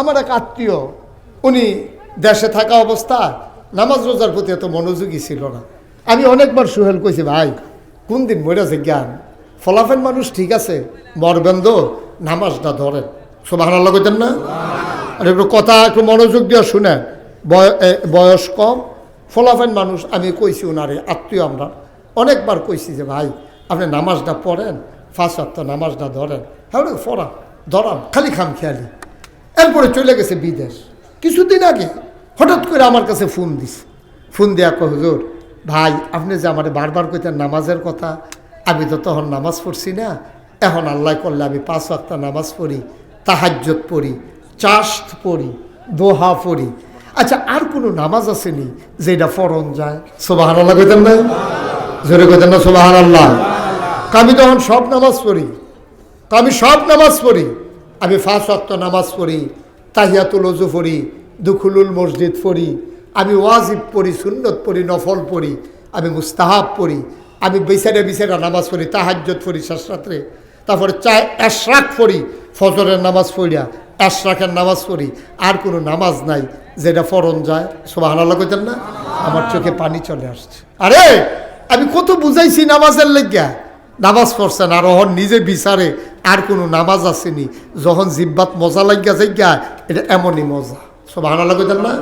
আমার এক আত্মীয় উনি দেশে থাকা অবস্থা নামাজ রোজার প্রতি এত মনোযোগী ছিল না। আমি অনেকবার সুহেল কইছি ভাই কোন দিন মরেছে জ্ঞান? ফলাফেন মানুষ ঠিক আছে মরবেন্দ নামাজটা ধরেন। হারাল্লা কইতেন না? আর একটু কথা একটু মনোযোগ দিয়ে শুনেন। এ, বয়স কম ফলাফেন মানুষ আমি কইছি ওনারে আত্মীয় আমরা। অনেকবার কইছি যে ভাই আপনি নামাজটা পড়েন সপ্তাহ নামাজটা ধরেন। হ্যাঁ পড়ান ধরান খালি খাম খেয়ালি এরপরে চলে গেছে বিদেশ। কিছুদিন আগে হঠাৎ করে আমার কাছে ফোন দিস ফোন দেয়া কো হুজুর, ভাই, আপনি যে আমার বারবার কইতেন নামাজের কথা, আমি তো তখন নামাজ পড়ছি না। এখন আল্লাহ করলে আমি পাঁচ ওয়াক্ত নামাজ পড়ি তাহাজ্জত পড়ি চাষ্ট পড়ি, দোহা পড়ি। আচ্ছা আর কোনো নামাজ আসেনি যেটা ফরন যায়? সোবাহান আল্লাহ কইতেন না? জোরে কইতেন না সোবাহান আল্লাহ আমি তখন সব নামাজ পড়ি। আমি সব নামাজ পড়ি। আমি ফাঁস ওয়াক্ত নামাজ পড়ি, তাহিয়াতুল অজু পড়ি, দুখুলুল মসজিদ পড়ি, আমি ওয়াজিব পড়ি, সুন্নত পড়ি, নফল পড়ি, আমি মুস্তাহাব পড়ি, আমি বিছারে বিছারা নামাজ পড়ি তাহাজ্জত পড়ি শেষরাত্রে তারপরে চায় এশরাক পড়ি, ফজরের নামাজ পড়িয়া এশরাকের নামাজ পড়ি, আর কোনো নামাজ নাই, যেটা ফরন যায় সবাই হানাল্লা কইতেন না, আমার চোখে পানি চলে আসছে। আরে, আমি কত বুঝাইছি নামাজের লেগিয়া, নামাজ পড়ছেন আর ওহন নিজে বিচারে আর কোনো নামাজ আসেনি। যখন জিব্বাত মজা লাগিয়া যাইগা, এটা এমনই মজা। সব হানা লাগতেন না?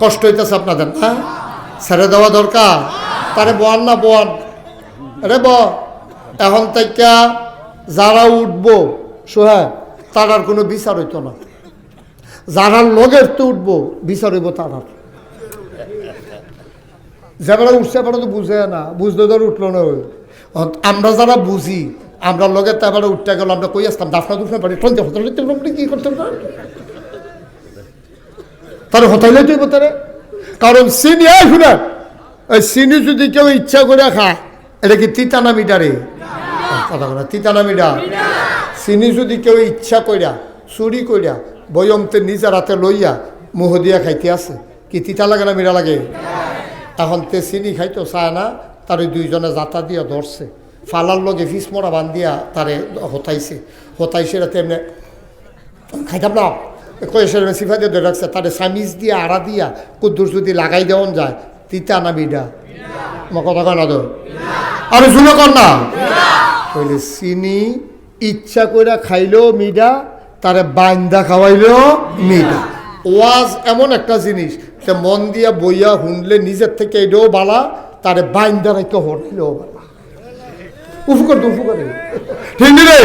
কষ্ট হইতেছে আপনাদের, না? ছেড়ে দেওয়া দরকার। তারে বোয়ান না, বোয়ান। রে ব, এখন থেকে যারা উঠবো সোহা তার আর কোনো বিচার হইতো না। যারা লগের তো উঠবো, বিচার হইব তার যেবেলা উঠছে এবারে তো বুঝে না। বুঝতে ধর উঠল না আমরা যারা বুঝি আমরা লগে তারপরে উঠতে গেল, আমরা কই আসতাম? দাফনা দুফনা বাড়ি ফোন হতাল কি করতাম না তার হতাইলে তুই তারে? কারণ চিনি আয় ওই চিনি যদি কেউ ইচ্ছা করে খায় এটা কি তিতা না মিটারে তিতা না মিটা চিনি যদি কেউ ইচ্ছা কইরা, চুরি কইরা, বয়মতে নিজের হাতে লইয়া মুহ দিয়া খাইতে আছে কি তিতা লাগে না মিরা লাগে? এখন তে চিনি খাইতো, চায় না, তার দুইজনে যাতা দিয়া ধরছে। ফালার লগে ফিস মরা বান্ধিয়া তারে হতাইছে। হতাইছে রাতে এমনি খাইতাম না। কয়েসের সিফা দিয়ে ধরে রাখছে, তারে সামিজ দিয়ে, আড়া দিয়া কুদ্দুর যদি লাগাই দেওয়ান যায়, তিতা না বিডা? আমার কথা কয় না তো? আরে শুনে কর না। কইলে চিনি ইচ্ছা করে খাইলেও মিডা, তারে বাইন্দা খাওয়াইলেও মিডা। ওয়াজ এমন একটা জিনিস যে মন দিয়া বইয়া শুনলে নিজের থেকে এটাও বালা, তারে বাইন্দা রাখতে হটলেও বালা। উপকার তো উপকার ঠিক নি রে?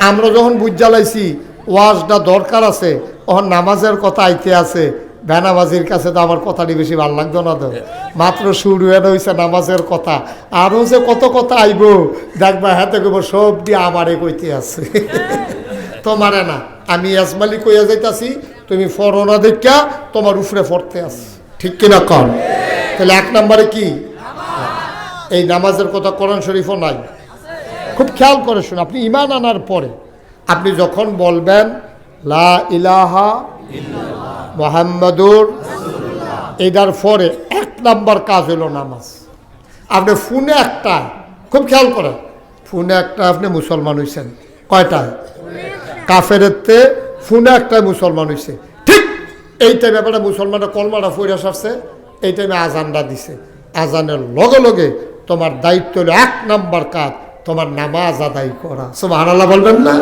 আমরা যখন বুঝ জ্বালাইছি ওয়াজটা দরকার আছে তখন নামাজের কথা আইতে আছে বেনামাজির কাছে তো আমার কথাটি বেশি ভালো লাগতো না তো। মাত্র শুরু হয়ে হয়েছে নামাজের কথা। আরও যে কত কথা আইব দেখবা হাতে কইব সব দিয়ে আমারে কইতে আছে। তোমারে না আমি আজমালি কইয়া যাইতাছি তুমি ফরনা দেখা তোমার উফরে ফরতে আছে। ঠিক কিনা কর তাহলে এক নম্বরে কি? এই নামাজের কথা কোরআন শরীফও নাই। খুব খেয়াল করে শুনুন, আপনি ইমান আনার পরে আপনি যখন বলবেন, লা ইলাহা মোহাম্মদুর এটার পরে এক নাম্বার কাজ হলো নামাজ। আপনি ফোনে একটা, খুব খেয়াল করেন, ফোনে একটা আপনি মুসলমান হয়েছেন কয়টা কাফেরেতে ফোনে একটা মুসলমান হয়েছে ঠিক এই টাইমে একটা মুসলমানরা কলমাটা ফইরা সারছে, এই টাইমে আজানটা দিছে। আজানের লগে লগে তোমার দায়িত্ব হলো এক নাম্বার কাজ, তোমার নামাজ আদায় করা। সব আল্লাহ বলবেন না?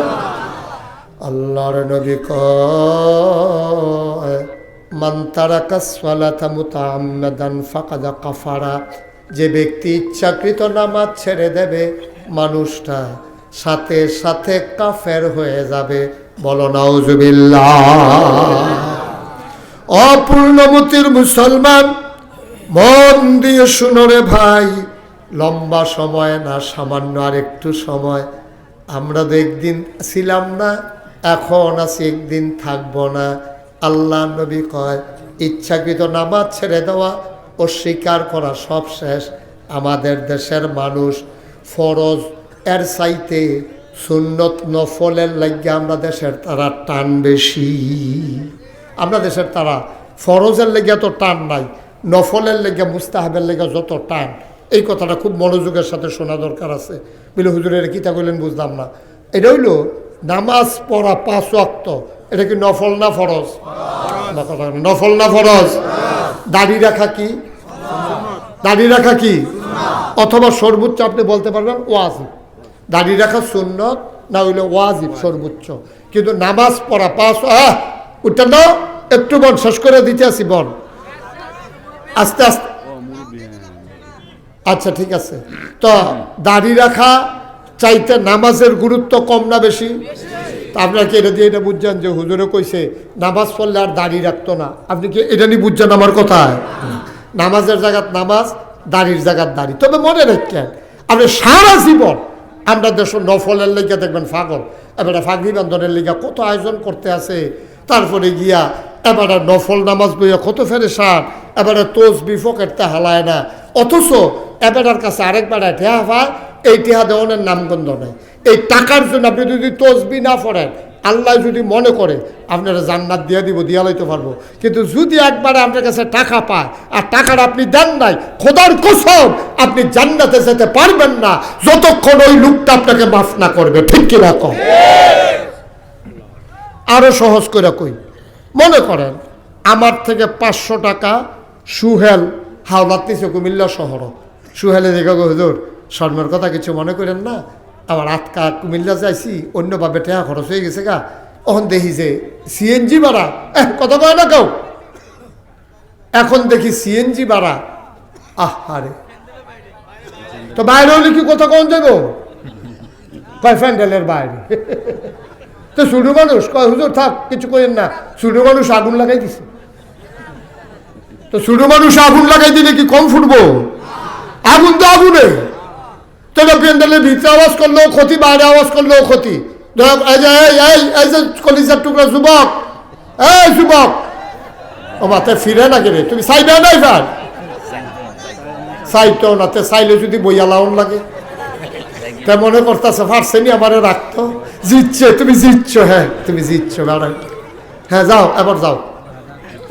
আল্লাহর নবী কাফারা। যে ব্যক্তি ইচ্ছাকৃত নামাজ ছেড়ে দেবে, মানুষটা সাথে সাথে কাফের হয়ে যাবে। বলো, নাউজুবিল্লাহ। অপূর্ণমতির মুসলমান, মন দিয়ে শুনো রে ভাই লম্বা সময় না, সামান্য আর একটু সময়। আমরা তো একদিন ছিলাম না, এখন আছি একদিন থাকব না। আল্লাহ নবী কয়, ইচ্ছাকৃত নামাজ ছেড়ে দেওয়া, অস্বীকার করা সব শেষ। আমাদের দেশের মানুষ ফরজ, এর চাইতে সুন্নত নফলের লাগিয়ে আমরা দেশের তারা টান বেশি। আমরা দেশের তারা ফরজের লেগে তো টান নাই, নফলের লেগে মুস্তাহাবের লেগে যত টান এই কথাটা খুব মনোযোগের সাথে শোনা দরকার আছে। বলে হুজুরের কিতা কইলেন বুঝলাম না। এটা হইল নামাজ পড়া পাঁচ অক্ত এটা কি নফল না ফরজ? নফল না ফরজ? দাড়ি রাখা কি? দাড়ি রাখা কি? অথবা সর্বোচ্চ আপনি বলতে পারবেন ওয়াজিব। দাড়ি রাখা সুন্নত, না হইলে ওয়াজিব সর্বোচ্চ। কিন্তু নামাজ পড়া পাঁচ আহ উঠতে দাও একটু বন শেষ করে দিতে আসি বন আস্তে আস্তে। আচ্ছা ঠিক আছে। তো দাড়ি রাখা, চাইতে নামাজের গুরুত্ব কম না বেশি? আপনার কি এটা দিয়ে এটা বুঝছেন যে হুজুরে কইছে, নামাজ পড়লে আর দাড়ি রাখতো না? আপনি কি এটা নিয়ে বুঝছেন আমার কথা নামাজের জায়গাত নামাজ, দাড়ির জায়গাত দাড়ি। তবে মনে রাখেন, আপনি সারা জীবন আমরা দেশ নফলের লেগে দেখবেন ফাগল। এবারে ফাগরি বান্ধনের লিগা কত আয়োজন করতে আছে। তারপরে গিয়া এবারে নফল নামাজ বইয়া কত ফেরে সার এবারে তোজ বিফকেরতে হালায় না। অথচ এবারের কাছে আরেকবার ঠেহা পায় এই টেহা দেওয়ানের নামগন্ধ নেই। এই টাকার জন্য আপনি যদি তসবি না পড়েন, আল্লাহ যদি মনে করে, আপনারা জান্নাত দিয়ে দিব, দিয়া লইতে পারব। কিন্তু যদি একবারে আপনার কাছে টাকা পায়, আর টাকাটা আপনি দেন নাই, খোদার কসম, আপনি জান্নাতে যেতে পারবেন না, যতক্ষণ ওই লোকটা আপনাকে মাফ না করবে। ঠিক কিনা কম আরও সহজ করে কই। মনে করেন, আমার থেকে পাঁচশো টাকা সুহেল হাওলাত নিচে কুমিল্লা শহর। সুহেলে দেখে গো হুজুর, শর্মের কথা কিছু মনে করেন না? আমার আটকা কুমিল্লা যাইছি, অন্যভাবে টেহা খরচ হয়ে গেছে গা। তখন দেখি যে সিএনজি ভাড়া কথা কয় না কেউ? এখন দেখি সিএনজি ভাড়া, আহারে। তো বাইরে হলে কি কথা কন যাব কয় ফ্যান্ডেলের বাইরে। তো ছোটো মানুষ, কয়, হুজুর, থাক, কিছু করেন না। ছোটো মানুষ আগুন লাগাই দিছে। তো ছোটো মানুষ আগুন লাগাই দিলে কি কম ফুটবো? আগুন তো আগুনে। তো প্যান্ডেলের ভিতরে আওয়াজ করলেও ক্ষতি, বাইরে আওয়াজ করলেও ক্ষতি। কলিজার টুকরা যুবক, এই যুবক। ও মাথায় ফিরে না গেলে তুমি সাইবে নাই ভাই সাইতেও না, তে চাইলে যদি বইয়া লাউন লাগে। তা মনে করতেছে ফার্সেনি আমারে রাখতো। জিতছে, তুমি জিতছ হ্যাঁ তুমি জিতছ বেড়াই হ্যাঁ যাও, এবার যাও।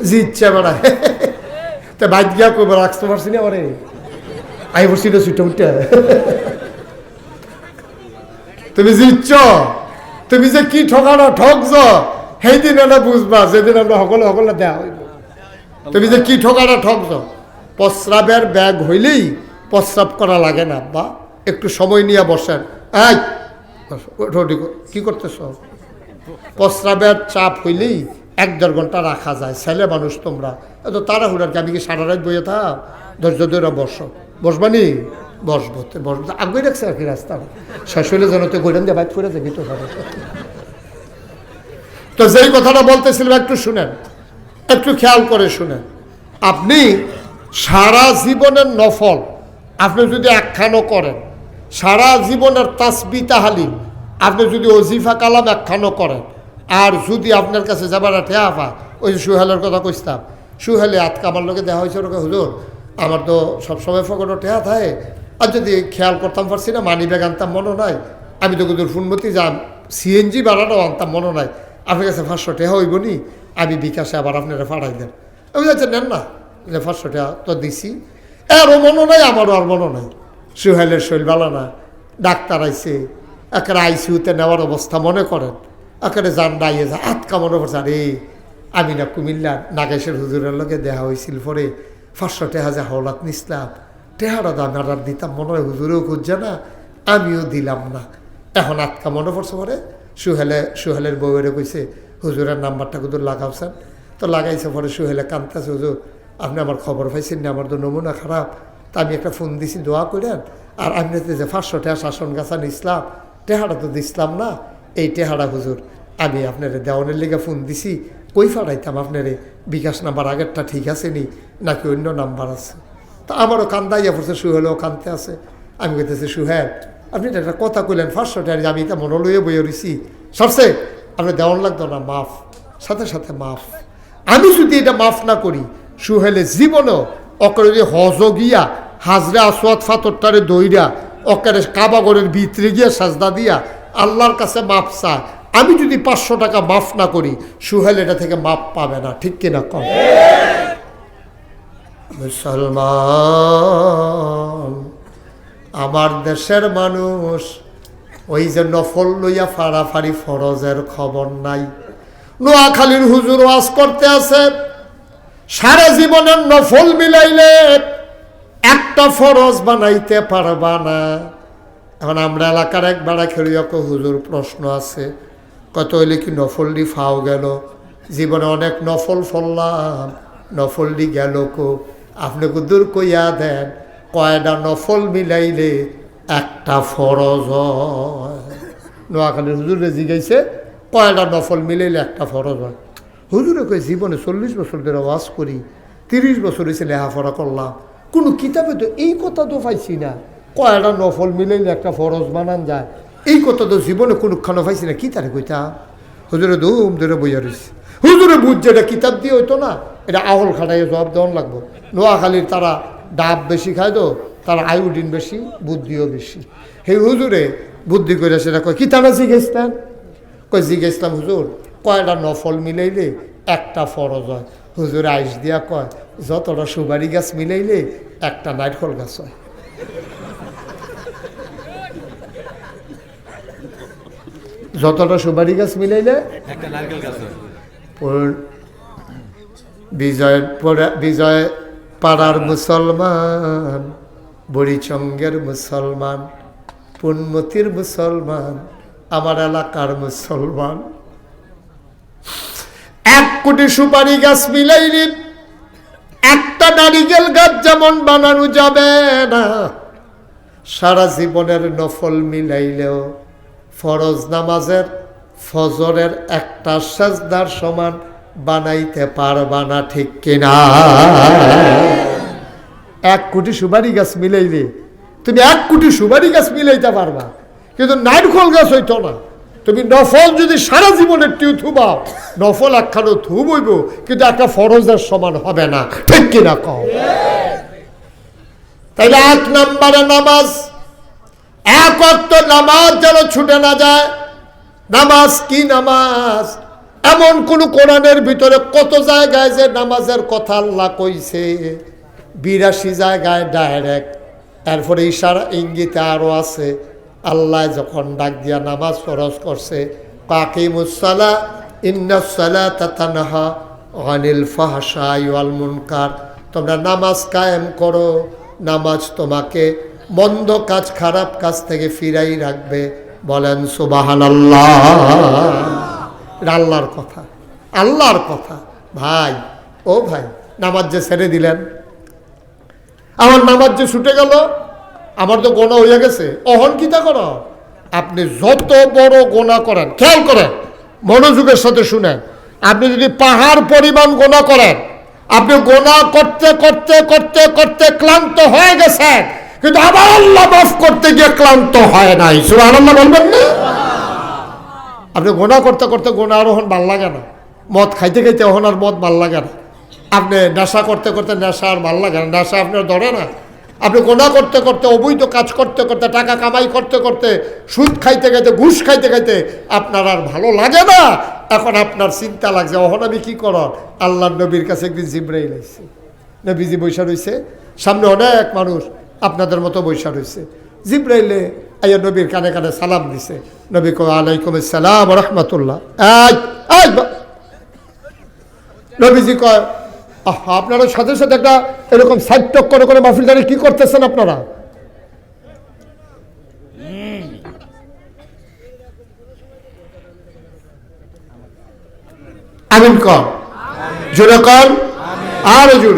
জিতছে বেড়াই তা বাইক গিয়া কবে রাখতে পারছি না আমারে? আই বসছি না সুইটা উঠে তুমি জিতছ তুমি যে কি ঠকানো ঠকছ? সেই দিন এটা বুঝবা যেদিন আমরা সকলে সকলে দেয়া হইব। তুমি যে কি ঠকানো ঠকছ? প্রস্রাবের ব্যাগ হইলেই প্রস্রাব করা লাগে না বা একটু সময় নিয়ে বসেন। ওঠো, কি করতেছ? প্রস্রাবের চাপ হইলেই এক দেড় ঘণ্টা রাখা যায়। ছেলে মানুষ তোমরা। এত তাড়াহুড়ার কি? আমি কি সারা রাত বইয়ে থাক? ধৈর্য ধরে বসো। বসবানি? বসবো বসবো আগে রাখছে আর কি রাস্তা। শেষ হইলে যেন তো গোলেন দিয়ে বাইক করে দেখি তো তো যেই কথাটা বলতেছিলাম, একটু শুনেন, একটু খেয়াল করে শুনেন। আপনি সারা জীবনের নফল, আপনি যদি একখানো করেন, সারা জীবনের তাসবি তাহালিম আপনি যদি অজিফা কালাম একখানো করেন, আর যদি আপনার কাছে যাবার ঠেয়া পায়, ওই সুহেলের কথা কইতাম সুহেলে আজকে আমার লোকে দেওয়া হয়েছে ওরকম হুজুর আমার তো সবসময় ফকটো ঠেয়া থাকে। আর যদি খেয়াল করতাম পারছি না, মানি ব্যাগ আনতাম মনে নাই। আমি তো কিন্তু ফুনমতি যাম সিএনজি বাড়ানো আনতাম মনে নাই। আপনার কাছে পাঁচশো টাকা হইব নি, আমি বিকাশে আবার আপনারা পাঠাই দেন। আমি যাচ্ছি নেন না, যে পাঁচশো টাকা তো দিছি। এরও মনে নাই, আমারও আর মনে নাই। সুহেলের শৈল ভালো না, ডাক্তার আইছে। একেবারে আইসিউতে নেওয়ার অবস্থা মনে করেন। একেবারে যান ডাইয়ে যা, আটকা মনে করছে, আরে, আমি না কুমিল্লা নাগেশের হুজুরের লগে দেহা হয়েছিল পরে। পাঁচশো যে হওলাত নিসলাম টেহারা দাম আর দিতাম মনে হয় হুজুরেও খুঁজছে না আমিও দিলাম না। এখন আটকা মনে পড়ছে পরে। সুহেলে, সুহেলের বউয়েরে কইছে, হুজুরের নাম্বারটা কিন্তু লাগাওছেন। তো লাগাইছে পরে সুহেলে কান্দতেছে হুজুর, আপনি আমার খবর পাইছেন না, আমার তো নমুনা খারাপ। তা আমি একটা ফোন দিছি, দোয়া করেন আর তো যে পাঁচশো টাকা শাসন গাছা নিসলাম টেহারা তো দিসলাম না। এই টেহারা হুজুর, আমি আপনার দেওয়ানের লেগে ফোন দিছি। কই ফাড়াইতাম আপনারে? বিকাশ নাম্বার আগেরটা ঠিক আছে নি? নাকি অন্য নাম্বার আছে? তা আমারও কান্দাইয়া পড়ছে, সুহেলও কানতে আছে। আমি কইতেছি, সুহেল, আপনি একটা কথা কইলেন ফার্স্ট টাইম আমি এটা মনে লইয়ে বইয়ে রইছি। সবসে আপনি দেওয়ার লাগতো না, মাফ। সাথে সাথে মাফ। আমি যদি এটা মাফ না করি সুহেলে জীবনও অকরে যদি হজ গিয়া, হাজরা আসওয়াত ফাতরটারে দইরা, অকারে কাবাগরের ভিতরে গিয়া সাজদা দিয়া, আল্লাহর কাছে মাফ চায়। আমি যদি পাঁচশো টাকা মাফ না করি, সুহেল এটা থেকে মাফ পাবে না, ঠিক কিনা কম? মুসলমান, আমার দেশের মানুষ ওই যে নফল লইয়া ফাড়াফাড়ি ফরজের খবর নাই। নোয়াখালীর হুজুর ওয়াজ করতে আছে, সারা জীবনের নফল মিলাইলে একটা ফরজ বানাইতে পারবা না। এখন আমরা এলাকার এক বেড়া খেলিয়ক হুজুর প্রশ্ন আছে কত হইলে কি নফলডি ফাও গেল? জীবনে অনেক নফল ফললাম নফলডি গেল কো? আপনি দূর কইয়া দেন কয়টা নফল মিলাইলে একটা ফরজ হয়। নোয়াখালীর হুজুরে জিগাইছে কয়টা নফল মিলাইলে একটা ফরজ হয়? হুজুরে কই জীবনে চল্লিশ বছর ধরে ওয়াজ করি, তিরিশ বছর হয়েছে লেখাপড়া করলাম। কোনো কিতাবে তো এই কথা তো পাইছি না। কয়টা নফল মিলাইলে একটা ফরজ বানান যায়? এই কথা তো জীবনে কোনোখানে পাইছি না, কি তারে কইতা? হুজুরে ধুম ধরে বইয়া রয়েছে হুজুরে বুঝছে এটা কিতাব দিয়ে হইতো না, এটা আহল খাটাইয়ে জবাব দেওয়ান লাগবো। নোয়াখালীর তারা ডাব বেশি খায় তো, তার আয়োডিন বেশি, বুদ্ধিও বেশি। সেই হুজুরে, বুদ্ধি করে সেটা কয়, কি কিতাবে জিজ্ঞেসতেন কই জিজ্ঞেসলাম হুজুর, কয়টা নফল মিলাইলে একটা ফরজ হয়? হুজুর আইস দিয়া কয়, যতটা সুবারি গাছ মিলাইলে একটা নাইটফল গাছ হয়। যতটা সুপারি গাছ মিলাইলে বিজয় পরা- বিজয় পাড়ার মুসলমান বড়িচঙ্গের মুসলমান পুনমতির মুসলমান আমার এলাকার মুসলমান। এক কোটি সুপারি গাছ মিলাইলি একটা নারিকেল গাছ যেমন বানানো যাবে না সারা জীবনের নফল মিলাইলেও ফরজ নামাজের ফজরের একটা সাজদার সমান বানাইতে পারবা না, ঠিক কিনা? এক কোটি সুপারি গাছ মিলাই মিলাইলে, তুমি এক কোটি সুপারি গাছ মিলাইতে পারবা, কিন্তু নাইটখল গাছ হইতো না। তুমি নফল যদি সারা জীবনের টিউ থুবাও, নফল একখানো থু বইব কিন্তু একটা ফরজের সমান হবে না, ঠিক কিনা কও? তাইলে এক নম্বরে নামাজ এক অক্ত নামাজ যেন ছুটে না যায়। নামাজ কি নামাজ? এমন কোন কোরআনের ভিতরে কত জায়গায় যে নামাজের কথা আল্লাহ কইছে? বিরাশি জায়গায় ডাইরেক্ট এরপরে ইশারা ইঙ্গিতে আরও আছে, আল্লাহ যখন ডাক দিয়া নামাজ ফরজ করছে কাকি মুসালা ইন্নাসালা তাতানহা অনিল ফাহসা ইউল মুনকার। তোমরা নামাজ কায়েম করো, নামাজ তোমাকে মন্দ কাজ, খারাপ কাজ থেকে ফিরাই রাখবে বলেন সুবাহান আল্লাহ আল্লাহর কথা আল্লাহর কথা। ভাই, ও ভাই, নামাজ যে ছেড়ে দিলেন, আমার নামাজ যে ছুটে গেল, আমার তো গোনা হয়ে গেছে। অহন কিতা করো। আপনি যত বড় গোনা করেন, খেয়াল করেন, মনোযোগের সাথে শুনেন। আপনি যদি পাহাড় পরিমাণ গোনা করেন, আপনি গোনা করতে করতে করতে করতে ক্লান্ত হয়ে গেছেন কিন্তু আবার আল্লাহ মাফ করতে গিয়ে ক্লান্ত হয় নাই। সুবহানাল্লাহ বলবেন না? আপনি গোনা করতে করতে গোনা আর আরোহণ ভালো লাগে না। মদ খাইতে খাইতে ওহন আর মদ ভালো লাগে না। আপনি নেশা করতে করতে নেশা আর ভালো লাগে না। নেশা আপনার ধরে না। আপনি গোনা করতে করতে, অবৈধ কাজ করতে করতে, টাকা কামাই করতে করতে, সুদ খাইতে খাইতে, ঘুষ খাইতে খাইতে আপনার আর ভালো লাগে না। এখন আপনার চিন্তা লাগছে, ওহন আমি কি কর আল্লাহ নবীর কাছে একদিন জিব্রাইল আইছে। নবীজি বৈশা রয়েছে সামনে অনেক মানুষ। আপনাদের মতো বৈশা রয়েছে। জিব্রাইলে আইয়া নবীর কানে কানে সালাম দিছে। নবী কো আলাইকুম আসসালাম রহমতুল্লাহ। নবীজি কয় আপনারা সাথে সাথে একটা এরকম সাইটক করে করে মাহফিলদারে কি করতেছেন আপনারা? আমিন কর। জোরে কর। আর জোরে।